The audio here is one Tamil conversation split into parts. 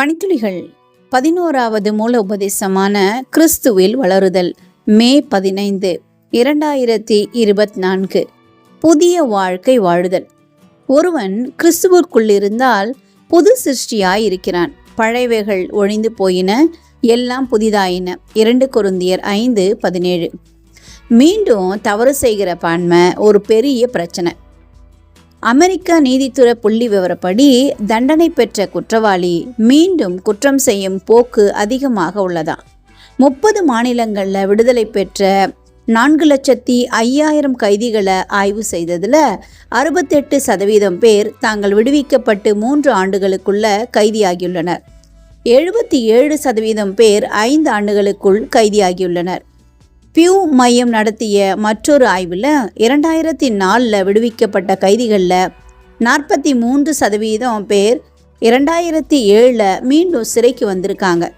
பனித்துளிகள். பதினோராவது மூல உபதேசமான கிறிஸ்துவில் வளருதல் மே பதினைந்து இரண்டாயிரத்தி இருபத்தி நான்கு. புதிய வாழ்க்கை வாழுதல். ஒருவன் கிறிஸ்துவிற்குள்ளிருந்தால் புது சிருஷ்டியாய் இருக்கிறான் பழையவைகள் ஒழிந்து போயின எல்லாம் புதிதாயின. இரண்டு கொருந்தியர் ஐந்து பதினேழு. மீண்டும் தவறு செய்கிற பான்மை ஒரு பெரிய பிரச்சனை. அமெரிக்க நீதித்துறை புள்ளி விவரப்படி தண்டனை பெற்ற குற்றவாளி மீண்டும் குற்றம் செய்யும் போக்கு அதிகமாக உள்ளதா? முப்பது மாநிலங்களில் விடுதலை பெற்ற நான்கு லட்சத்தி ஐயாயிரம் கைதிகளை ஆய்வு செய்ததில் அறுபத்தெட்டு சதவீதம் பேர் தாங்கள் விடுவிக்கப்பட்டு மூன்று ஆண்டுகளுக்குள்ள கைதியாகியுள்ளனர். எழுபத்தி ஏழு சதவீதம் பேர் ஐந்து ஆண்டுகளுக்குள் கைதியாகியுள்ளனர். பியூ மையம் நடத்திய மற்றொரு ஆய்வில் இரண்டாயிரத்தி நாலில் விடுவிக்கப்பட்ட கைதிகளில் நாற்பத்தி மூன்று சதவீதம் பேர் இரண்டாயிரத்தி ஏழில் மீண்டும் சிறைக்கு வந்திருக்காங்க.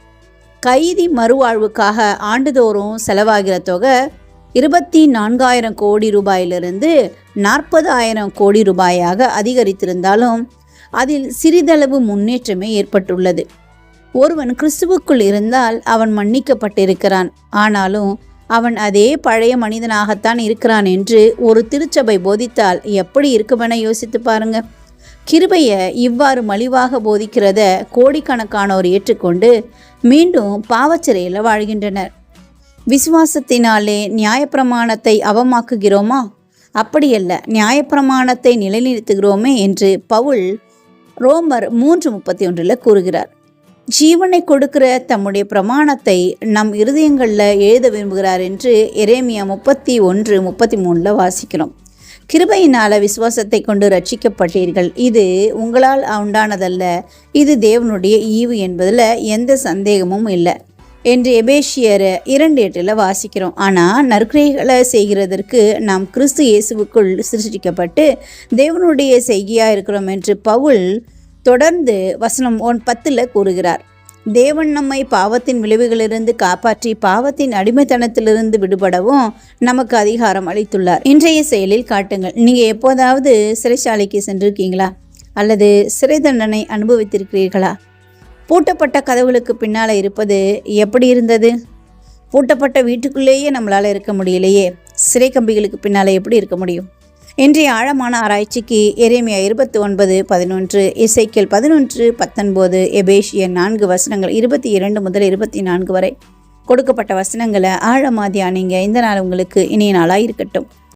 கைதி மறுவாழ்வுக்காக ஆண்டுதோறும் செலவாகிற தொகை இருபத்தி நான்காயிரம் கோடி ரூபாயிலிருந்து நாற்பதாயிரம் கோடி ரூபாயாக அதிகரித்திருந்தாலும் அதில் சிறிதளவு முன்னேற்றமே ஏற்பட்டுள்ளது. ஒருவன் கிறிஸ்துவுக்குள் இருந்தால் அவன் மன்னிக்கப்பட்டிருக்கிறான். ஆனாலும் அவன் அதே பழைய மனிதனாகத்தான் இருக்கிறான் என்று ஒரு திருச்சபை போதித்தால் எப்படி இருக்குமென யோசித்து பாருங்க. கிருபையை இவ்வாறு மலிவாக போதிக்கிறத கோடிக்கணக்கானோர் ஏற்றுக்கொண்டு மீண்டும் பாவச்சிறையில் வாழ்கின்றனர். விசுவாசத்தினாலே நியாயப்பிரமாணத்தை அவமாக்குகிறோமா? அப்படியல்ல நியாயப்பிரமாணத்தை நிலைநிறுத்துகிறோமே என்று பவுல் ரோமர் மூன்று முப்பத்தி ஒன்றில் கூறுகிறார். ஜீவனை கொடுக்கிற தம்முடைய பிரமாணத்தை நம் இருதயங்களில் எழுத விரும்புகிறார் என்று எரேமியா முப்பத்தி ஒன்று முப்பத்தி மூணில் வாசிக்கிறோம். கிருபையினால் விசுவாசத்தை கொண்டு ரட்சிக்கப்பட்டீர்கள் இது உங்களால் உண்டானதல்ல. இது தேவனுடைய ஈவு என்பதில் எந்த சந்தேகமும் இல்லை. என்று எபேஷியர் இரண்டு எட்டில் வாசிக்கிறோம். ஆனால் நற்கிரைகளை செய்கிறதற்கு நாம் கிறிஸ்து இயேசுவுக்குள் சிருஷ்டிக்கப்பட்டு தேவனுடைய செய்கியாக இருக்கிறோம் என்று பவுல் தொடர்ந்து வசனம் ஒன் பத்தில் கூறுகிறார் தேவன் நம்மை பாவத்தின் விளைவுகளிலிருந்து காப்பாற்றி பாவத்தின் அடிமைத்தனத்திலிருந்து விடுபடவும் நமக்கு அதிகாரம் அளித்துள்ளார். இன்றைய செயலில் காட்டுங்கள். நீங்கள் எப்போதாவது சிறைச்சாலைக்கு சென்றிருக்கீங்களா? அல்லது சிறை தண்டனை அனுபவித்திருக்கிறீர்களா? பூட்டப்பட்ட கதவுகளுக்கு பின்னால் இருப்பது எப்படி இருந்தது? பூட்டப்பட்ட வீட்டுக்குள்ளேயே நம்மளால் இருக்க முடியலையே. சிறை கம்பிகளுக்கு பின்னால் எப்படி இருக்க முடியும்? இன்றைய ஆழமான ஆராய்ச்சிக்கு எரேமியா இருபத்தி ஒன்பது பதினொன்று இசைக்கல் பதினொன்று பத்தொன்பது எபேஷிய நான்கு வசனங்கள் இருபத்தி இரண்டு முதல் இருபத்தி நான்கு வரை கொடுக்கப்பட்ட வசனங்களை ஆழமா தியானிங்க. இந்த நாள் உங்களுக்கு இனிய நாளாக இருக்கட்டும்